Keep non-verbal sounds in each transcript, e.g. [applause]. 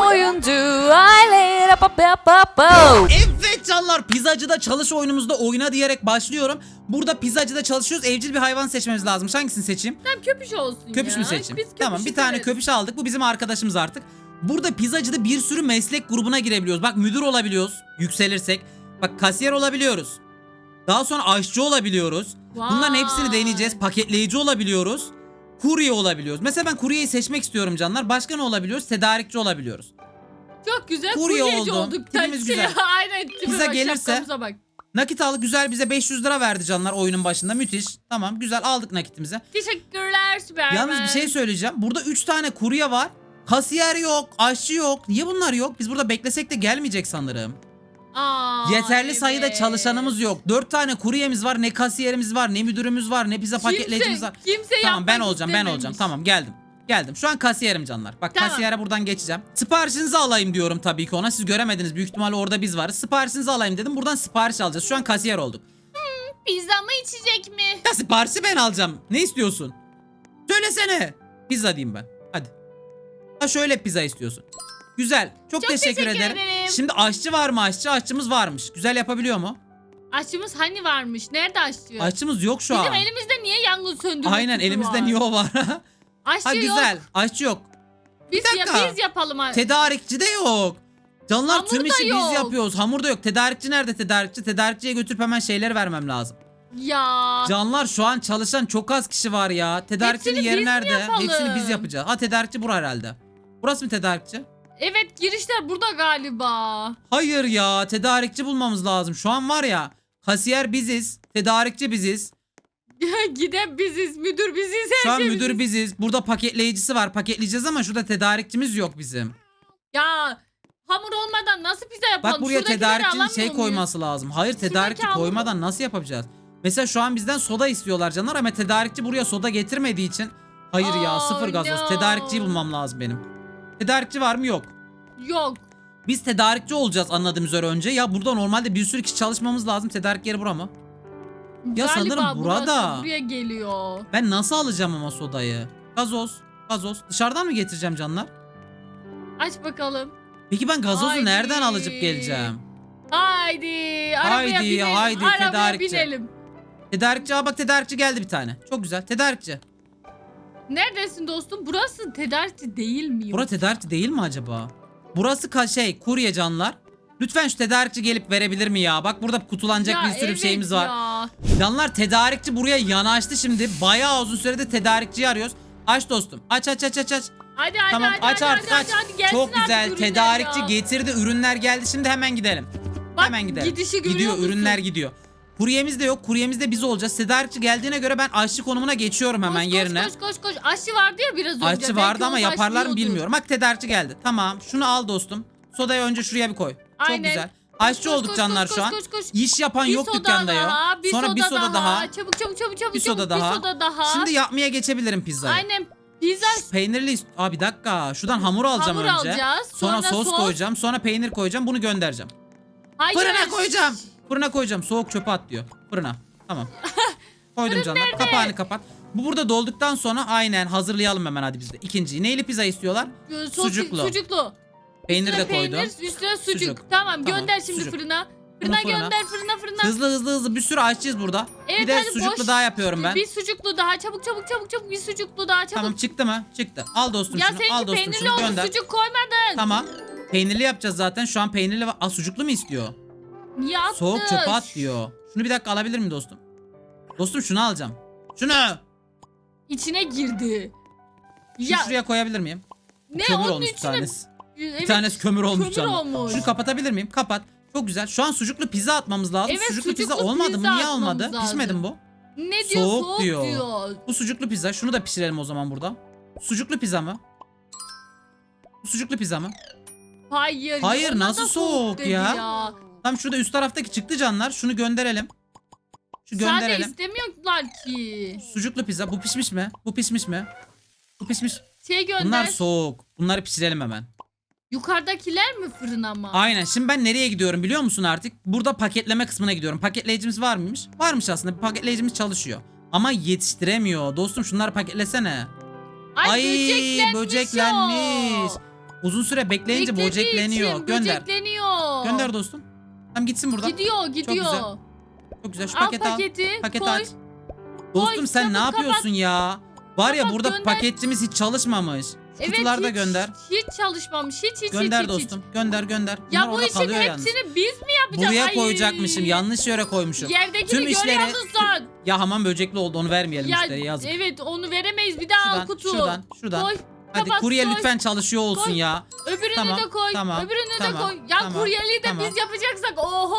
oyuncu aile pa pa pa pa. Evet canlar pizzacıda çalış oyunumuzda oyna diyerek başlıyorum. Burada pizzacıda çalışıyoruz. Evcil bir hayvan seçmemiz lazım. Hangisini seçeyim? Tamam köpüş olsun Köpüş ya. mü seçeyim? Biz tamam bir tane severiz. köpüş aldık. Bu bizim arkadaşımız artık. Burada pizzacıda bir sürü meslek grubuna girebiliyoruz. Bak müdür olabiliyoruz yükselirsek. Bak kasiyer olabiliyoruz. Daha sonra aşçı olabiliyoruz. Bunların hepsini Vay. deneyeceğiz. Paketleyici olabiliyoruz. Kurye olabiliyoruz. Mesela ben kuryeyi seçmek istiyorum canlar. Başka ne olabiliyoruz? Tedarikçi olabiliyoruz. Çok güzel Kurye kuryeci oldu. olduk. Tipimiz Şey, güzel. [laughs] Aynen. tipe bak, gelirse- şapkamıza bak. Nakit al güzel bize 500 lira verdi canlar oyunun başında. Müthiş. Tamam güzel aldık nakitimizi. Teşekkürler Süpermen. Yalnız bir şey söyleyeceğim. Burada 3 tane kurye var. Kasiyer yok, aşçı yok. Niye bunlar yok? Biz burada beklesek de gelmeyecek sanırım. Aa, Yeterli sayıda evet. çalışanımız yok. 4 tane kuryemiz var, ne kasiyerimiz var, ne müdürümüz var, ne pizza paketleyicimiz var. Kimse Tamam ben olacağım, ben istememiş. olacağım. Tamam geldim. Geldim. Şu an kasiyerim canlar. Bak Tamam. kasiyere buradan geçeceğim. Siparişinizi alayım diyorum tabii ki ona. Siz göremediniz. Büyük ihtimalle orada biz varız. Siparişinizi alayım dedim. Buradan sipariş alacağız. Şu an kasiyer olduk. Pizza mı içecek mi? Ya siparişi ben alacağım. Ne istiyorsun? Söylesene. Pizza diyeyim ben. Hadi. Ha şöyle pizza istiyorsun. Güzel. Çok, Çok teşekkür, teşekkür ederim. ederim. Şimdi aşçı var mı aşçı? Aşçımız varmış. Güzel yapabiliyor mu? Aşçımız hani varmış? Nerede aşçı? Aşçımız yok şu Bizim an. elimizde niye yangın söndürme Aynen elimizde var? niye o var? [laughs] Aşçı ha yok. güzel. Aşçı yok. Biz, ya, dakika. biz yapalım. ha- Tedarikçi de yok. Canlar Hamur tüm da işi yok. biz yapıyoruz. Hamur da yok. Tedarikçi nerede tedarikçi? Tedarikçiye götürüp hemen şeyler vermem lazım. ya. Canlar şu an çalışan çok az kişi var ya. Tedarikçinin Hepsini yeri biz mi nerede? yapalım? Hepsini biz yapacağız. Ha tedarikçi bura herhalde. Burası mı tedarikçi? Evet girişler burada galiba. Hayır ya tedarikçi bulmamız lazım. Şu an var ya kasiyer biziz. Tedarikçi biziz. [laughs] Giden biziz, müdür biziz, her Şu an şey müdür biziz. biziz. Burada paketleyicisi var. Paketleyeceğiz ama şurada tedarikçimiz yok bizim. Ya hamur olmadan nasıl pizza yapalım? Bak buraya Şuradakileri tedarikçinin alamıyor şey muyuz? koyması lazım. Hayır tedarikçi hamuru. koymadan nasıl yapacağız? Mesela şu an bizden soda istiyorlar canlar ama tedarikçi buraya soda getirmediği için hayır ya Oh, sıfır gazoz. no. Tedarikçiyi bulmam lazım benim. Tedarikçi var mı? Yok. Yok. Biz tedarikçi olacağız anladığım üzere önce. Ya burada normalde bir sürü kişi çalışmamız lazım. Tedarik yeri bura mı? Ya Galiba sanırım burası burada. buraya geliyor. Ben nasıl alacağım ama sodayı? Gazoz. Gazoz. Dışarıdan mı getireceğim canlar? Aç bakalım. Peki ben gazozu Haydi. nereden alıp geleceğim? Haydi. Arabaya Haydi, binelim. haydi, Arabaya tedarikçi. binelim. Tedarikçi. Aa bak tedarikçi geldi bir tane. Çok güzel. Tedarikçi. Neredesin dostum? Burası tedarikçi değil mi? Bura tedarikçi değil mi acaba? Burası ka şey kurye canlar. Lütfen şu tedarikçi gelip verebilir mi ya? Bak burada kutulanacak Ya bir sürü evet şeyimiz var. ya. Canlar tedarikçi buraya yanaştı şimdi. Bayağı uzun süredir tedarikçiyi arıyoruz. Aç dostum. Aç aç aç aç aç. Hadi hadi tamam hadi, aç hadi, artık hadi, aç. hadi, gelsin Çok artık güzel. ürünler Tedarikçi ya. getirdi. Ürünler geldi. Şimdi hemen gidelim. Bak, hemen gidelim. gidişi görüyor gidiyor. musun? Ürünler gidiyor. Kuryemiz de yok. Kuryemiz de biz olacağız. Tedarikçi geldiğine göre ben aşçı konumuna geçiyorum hemen koş, yerine. Koş koş koş. Aşı vardı ya biraz önce. Aşçı vardı ama yaparlar mı bilmiyorum. Bak tedarikçi geldi. Tamam. Şunu al dostum. Sodayı önce şuraya bir koy. Çok Aynen. güzel. Koş, Aşçı koş, olduk koş, canlar koş, şu an. koş, koş. İş yapan Bir yok dükkanda ya. daha, bir Sonra soda bir soda daha. Çabuk çabuk çabuk çabuk. Bir soda daha. Bir soda daha. Şimdi yapmaya geçebilirim pizzayı. Aynen. Pizza Peynirli ist- Aa bir dakika. Şuradan hamur alacağım hamur önce. alacağız. Sonra, Sonra, sos, koyacağım. Sonra peynir koyacağım. Bunu göndereceğim. Hayır. Fırına koyacağım. Fırına koyacağım. Soğuk çöpe at diyor. Fırına. Tamam. [laughs] Koydum canlar. Kapağını kapat. Bu burada dolduktan sonra aynen hazırlayalım hemen hadi biz de. İkinciyi. Neyli pizza istiyorlar? Ee, sos- Sucuklu. Sucuklu. Peynir Üstüne de koydum. Peynir, üstüne sucuk. Sucuk. Tamam, Tamam, gönder şimdi sucuk. fırına. Fırına fırına. gönder fırına fırına. Hızlı hızlı hızlı bir sürü açacağız burada. Evet, bir de hadi sucuklu boş. daha yapıyorum ben. Bir sucuklu daha çabuk çabuk çabuk çabuk bir sucuklu daha çabuk. Tamam çıktı mı? Çıktı. Al dostum ya şunu. Al seninki dostum peynirli şunu gönder. sucuk koymadın. Tamam. Peynirli yapacağız zaten. Şu an peynirli var. Aa sucuklu mu istiyor? Attın? Soğuk çöpe at diyor. Şunu bir dakika alabilir miyim dostum? Dostum şunu alacağım. Şunu. İçine girdi. Şunu Ya şuraya koyabilir miyim? ne kömür onun olmuş bir içine... tanesi. Evet, Bir tanesi kömür olmuş kömür canım. olmuş. Şunu kapatabilir miyim? Kapat. Çok güzel. Şu an sucuklu pizza atmamız lazım. Evet, sucuklu pizza sucuklu olmadı pizza mı? Niye olmadı? atmamız Pişmedi mi lazım. bu? Ne diyor? Soğuk Soğuk, diyor. diyor. Bu sucuklu pizza. Şunu da pişirelim o zaman burada. Sucuklu pizza mı? Bu sucuklu pizza mı? Hayır. Hayır, nasıl da soğuk dedi ya? Tam şurada üst taraftaki çıktı canlar. Şunu gönderelim. Şu Sadece gönderelim. istemiyorlar ki. Sucuklu pizza. Bu pişmiş mi? Bu pişmiş mi? Bu pişmiş. Şey gönder. Bunlar soğuk. Bunları pişirelim hemen. Yukarıdakiler mi fırına mı? Aynen. Şimdi ben nereye gidiyorum biliyor musun artık? Burada paketleme kısmına gidiyorum. Paketleyicimiz var mıymış? Varmış aslında. Bir paketleyicimiz çalışıyor. Ama yetiştiremiyor. Dostum şunları paketlesene. Ay, böceklenmiş, böceklenmiş. o. Uzun süre bekleyince Beklediği bocekleniyor. için Gönder. Böcekleniyor. Gönder dostum. Tamam gitsin buradan. Gidiyor gidiyor. güzel. Çok güzel. Şu al paketi al. paketi. Paketi koy. aç. Dostum Koy, sen ne yapıyorsun ya? Var ya Kapat, burada gönder. paketçimiz hiç çalışmamış. Şu Evet, kutuları da hiç- gönder. Hiç çalışmamış. Hiç hiç Gönder hiç, hiç, dostum. Gönder gönder. Hiç. Bunlar Ya bu işin kalıyor yalnız. hepsini biz mi yapacağız? Buraya Ay. koyacakmışım. Yanlış yere koymuşum. Yerdekini Tüm işleri- yazırsan. Ya hamam böcekli oldu onu vermeyelim Ya müşteriye yazık. evet onu veremeyiz. Bir daha Şuradan, al kutu. şuradan, şuradan. Koy. Hadi kapat, kurye koy. lütfen çalışıyor olsun Koy. ya. Öbürünü Tamam, de koy. tamam, Öbürünü tamam, de koy. Ya tamam, kuryeliği de tamam. biz yapacaksak oho.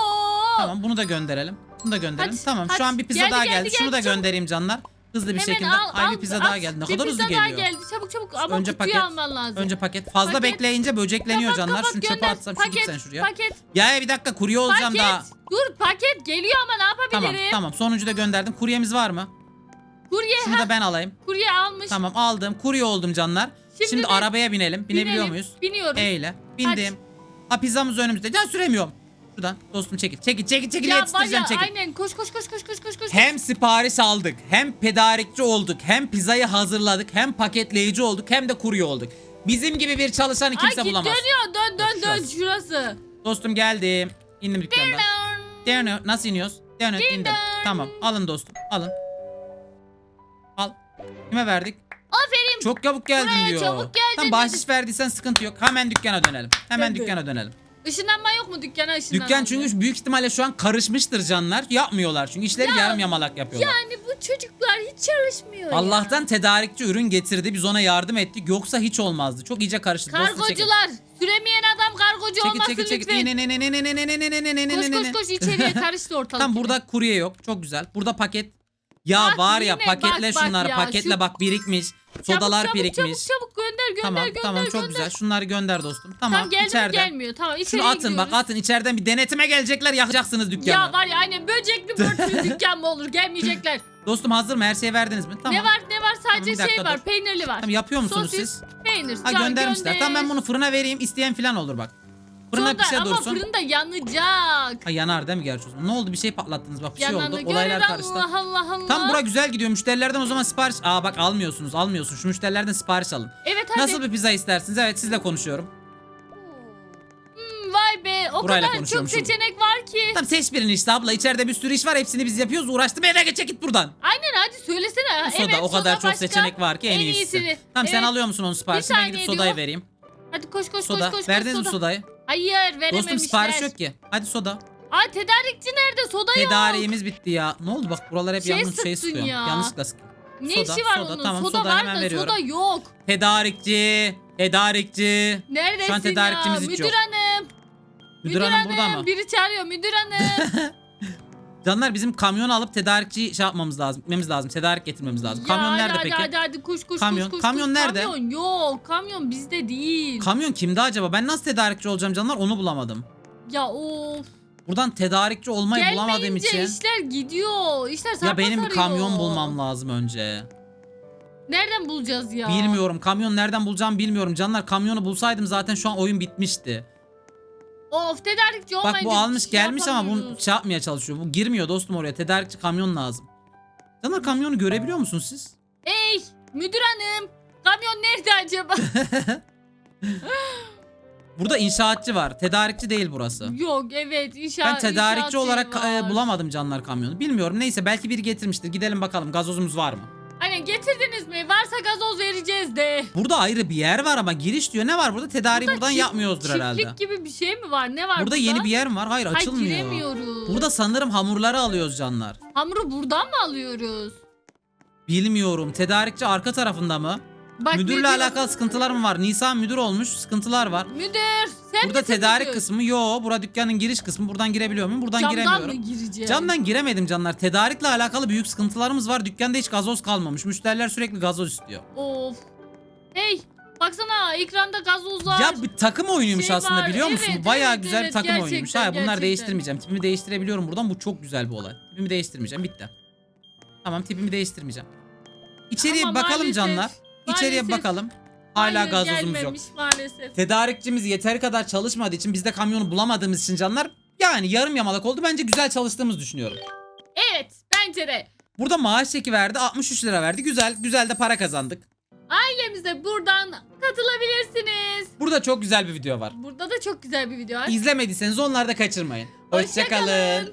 Tamam bunu da gönderelim. Bunu da gönderelim. Hadi, tamam hadi. şu an bir pizza Geldi, daha geldi, geldi. Şunu geldi, da çabuk. göndereyim canlar. Hızlı bir Hemen şekilde. al, Ay al, bir pizza daha geldi. Ne Bir kadar pizza hızlı daha geliyor. geldi. Çabuk çabuk ama Önce kutuyu paket, alman lazım. Önce paket. Fazla Paket. bekleyince böcekleniyor Kapat, canlar. kapat, Şunu çöpe gönder. atsam şu git paket, sen şuraya. Paket. Ya bir dakika kurye olacağım Paket. daha. Dur paket geliyor ama ne Tamam yapabilirim? tamam sonuncu da gönderdim. Kuryemiz var mı? Kurye Şunu da ben alayım. kurye almış. Tamam aldım. Kurye oldum canlar. Şimdi, Şimdi de arabaya binelim. Binebiliyor Binelim, muyuz? Biniyorum. Eyle. Bindim. Ha pizzamız önümüzde. Ya süremiyorum. Şuradan dostum çekil. Çekil çekil çekil ya yetiştireceğim çekil. aynen koş koş koş koş koş koş koş. Hem sipariş aldık, hem tedarikçi olduk, hem pizzayı hazırladık, hem paketleyici olduk, hem de kurye olduk. Bizim gibi bir çalışanı kimse Ay bulamaz. dönüyor dön dön dön şurası. Dostum geldim. İndim dükkandan. Dönüyor. Nasıl iniyoruz? Dönüyor indim. Tamam alın dostum alın. Al. Kime verdik? Aferin. Çok çabuk geldin Buraya diyor. çabuk geldin Tam dedi. bahşiş verdiysen sıkıntı yok. Hemen dükkana dönelim. Hemen Tabii. dükkana dönelim. Işınlanma yok mu dükkana ışınlanma? Dükkan çünkü büyük ihtimalle şu an karışmıştır canlar. Yapmıyorlar çünkü işleri yarım yamalak yapıyorlar. Yani bu çocuklar hiç çalışmıyor ya. Allah'tan tedarikçi ürün getirdi. Biz ona yardım ettik. Yoksa hiç olmazdı. Çok iyice karıştı. Dostum. Kargocular. Süremeyen adam kargocu Çekil olmasın çekil çekil. lütfen. İn, in, in, in, in, in, in, in, in, in, in, Koş in, koş in. koş içeriye karıştı ortalık. Tam burada kurye yok. Çok güzel. Burada paket. Ya Bak var ya yine, paketle bak, bak şunları. ya, paketle şu- bak birikmiş. Sodalar çabuk, birikmiş. Çabuk çabuk gönder gönder tamam gönder tamam çok gönder. güzel. Şunları gönder dostum. Tamam, Tamam geldi mi içeriden. gelmiyor. Tamam içeriye Şunu atın bak gidiyoruz. atın içeriden bir denetime gelecekler yakacaksınız dükkanı. Ya var ya aynen böcekli börtülü [laughs] dükkan mı olur gelmeyecekler. Dostum hazır mı? Her şeyi verdiniz mi? Tamam. Ne var ne var sadece Tamam, bir şey dakika var dur. peynirli var. Tamam yapıyor musunuz Sosis, siz? Peynir. Ha göndermişler. gönder. Tamam ben bunu fırına vereyim. isteyen falan olur bak. Fırına Sonra- bir şey ama dursun. fırında yanacak. Ha yanar değil mi gerçi o zaman? Ne oldu? Bir şey patlattınız bak bir şey Yananı oldu. görür Olaylar karıştı. Allah Allah Allah. Tam bura güzel gidiyor. Müşterilerden o zaman sipariş... Aa bak almıyorsunuz almıyorsun. Şu müşterilerden sipariş alın. Evet hadi. Nasıl bir pizza istersiniz? Evet sizle konuşuyorum. Hmm, vay be o Burayla kadar çok seçenek var ki. Tamam seç birini işte abla. İçeride bir sürü iş var. Hepsini biz yapıyoruz. Uğraştım eve geç git buradan. Aynen hadi söylesene. Soda evet, o kadar çok başka. seçenek var ki en, iyisi. Tamam sen Evet. alıyor musun onun siparişini? Ben saniye gidip sodayı diyor. vereyim. Hadi koş koş Soda. koş koş. Verdiniz koş, mi soda. sodayı? Hayır verememişler. Dostum sipariş yok ki. Hadi soda. Aa tedarikçi nerede? Soda yok. Tedariğimiz bitti ya. Ne oldu bak buralar hep Şey yalnız şey sıktın sıkıyor. ya. Yanlışlıkla sıkıyor. Ne Soda, işi var soda. onun? Tamam, soda, soda var hemen da veriyorum. soda yok. Tedarikçi. Tedarikçi. Neredesin an tedarikçimiz ya? hiç Müdür yok. hanım. Müdür hanım burada mı? Biri çağırıyor müdür hanım. [laughs] Canlar bizim kamyonu alıp tedarikçi şey yapmamız lazım. Gitmemiz lazım. Tedarik getirmemiz lazım. Ya Kamyon nerede hadi, peki? Hadi hadi koş koş Kamyon- koş koş. kamyon koş. nerede? Kamyon yok. Kamyon bizde değil. Kamyon kimde acaba? Ben nasıl tedarikçi olacağım canlar? Onu bulamadım. ya of. Buradan tedarikçi olmayı bulamadığım Gelmeyince için. işler gidiyor. İşler sarpa Ya benim sarıyor. kamyon bulmam lazım önce. Nereden bulacağız ya? Bilmiyorum. Kamyon nereden bulacağım bilmiyorum. Canlar kamyonu bulsaydım zaten şu an oyun bitmişti. Of tedarikçi Bak olmayınca bu almış şey gelmiş ama bunu yapamıyoruz. şey yapmaya çalışıyor. Bu girmiyor dostum oraya. Tedarikçi kamyon lazım. Canlar kamyonu görebiliyor musunuz siz? Ey müdür hanım. Kamyon nerede acaba? [laughs] [laughs] Burada inşaatçı var. Tedarikçi değil burası. Yok evet inşaat. Ben tedarikçi inşaat olarak e, var. bulamadım canlar kamyonu. Bilmiyorum. Neyse belki biri getirmiştir. Gidelim bakalım gazozumuz var mı? Hani getirdiniz mi? Varsa gazoz vereceğiz de. Burada ayrı bir yer var ama giriş diyor. Ne var burada? Tedariği Burada buradan çift- yapmıyoruzdur Çiftlik herhalde. gibi bir şey mi var? Ne var burada? Burada yeni bir yer mi var? Hayır Ay, açılmıyor. giremiyoruz. Burada sanırım hamurları alıyoruz canlar. Hamuru buradan mı alıyoruz? Bilmiyorum. Tedarikçi arka tarafında mı? Bak Müdürle diyor? alakalı sıkıntılar mı var? Nisan müdür olmuş. Sıkıntılar var. Müdür sen Burada misin tedarik müdür? kısmı yo. Bura dükkanın giriş kısmı. Buradan girebiliyor muyum? Buradan Camdan giremiyorum. mı gireceğim? Camdan giremedim canlar. Tedarikle alakalı büyük sıkıntılarımız var. Dükkanda hiç gazoz kalmamış. Müşteriler sürekli gazoz istiyor. Of. Hey baksana ekranda gazozlar. Ya bir takım oyunuymuş Şey aslında var, biliyor musun? evet, Bu Bayağı evet, güzel bir evet, takım oyunuymuş. gerçekten, Ha bunlar gerçekten. değiştirmeyeceğim. Tipimi değiştirebiliyorum buradan. Bu çok güzel bir olay. Tipimi değiştirmeyeceğim. Bitti. Tamam tipimi değiştirmeyeceğim. İçeriye Ama bakalım maalesef, canlar. İçeriye maalesef. bakalım. Hala Hayır, gazozumuz yok. gelmemiş maalesef. Tedarikçimiz yeteri kadar çalışmadığı için biz de kamyonu bulamadığımız için canlar yani yarım yamalak oldu. Bence güzel çalıştığımızı düşünüyorum. Evet bence de. Burada maaş çeki verdi. 63 lira verdi. Güzel. Güzel de para kazandık. Ailemize buradan katılabilirsiniz. Burada çok güzel bir video var. Burada da çok güzel bir video var. İzlemediyseniz onları da kaçırmayın. Hoşça kalın. Hoşçakalın.